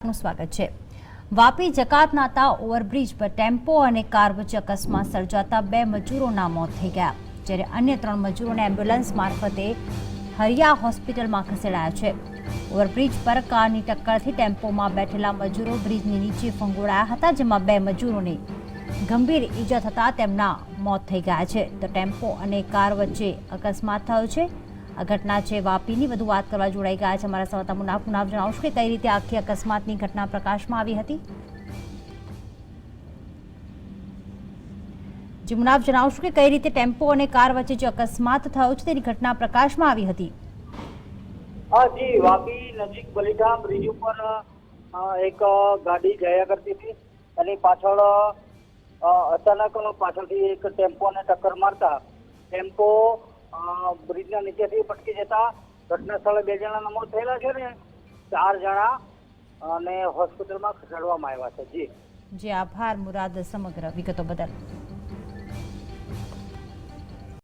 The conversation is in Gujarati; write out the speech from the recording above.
નું સ્વાગત છે. વાપી જકાત નાતા ઓવરબ્રિજ પર ટેમ્પો અને કાર વચ્ચે અકસ્માત સર્જાતા બે મજૂરોના મોત થઈ ગયા, જ્યારે અન્ય ત્રણ મજૂરોને એમ્બ્યુલન્સ મારફતે હરિયા હોસ્પિટલમાં ખસેડાયા છે. ઓવરબ્રિજ પર કારની ટક્કરથી ટેમ્પોમાં બેઠેલા મજૂરો બ્રિજની નીચે ફંગોળાયા હતા, જેમાં બે મજૂરોને ગંભીર ઈજા થતાં તેમના મોત થઈ ગયા છે. તો ટેમ્પો અને કાર વચ્ચે અકસ્માત થયો છે. ઘટના છે વાપીની. વધુ વાત કરવા જોડાઈ ગયા છે અમારા સંવાદદાતા મુનાફ મુનાફ જણાવશો કે કઈ રીતે આખી અકસ્માતની ઘટના પ્રકાશમાં આવી હતી? જી મુનાફ જણાવશો કે કઈ રીતે ટેમ્પો અને કાર વચ્ચે જે અકસ્માત થયો છે તેની ઘટના પ્રકાશમાં આવી હતી? હા, જી, વાપી નજીક બલીધામ બ્રિજ ઉપર એક ગાડી જયા કરતી હતી અને પાછળ અચાનક પાછળથી એક ટેમ્પોને ટક્કર મારતા ટેમ્પો બ્રિજના નીચેથી પટકી જતા ઘટના સ્થળે બે જણાના મોત થયેલા છે ને, ચાર જણા અને હોસ્પિટલમાં ખસેડવામાં આવ્યા છે. જી. જી, આભાર મુરાદ સમગ્ર વિગતો બદલ.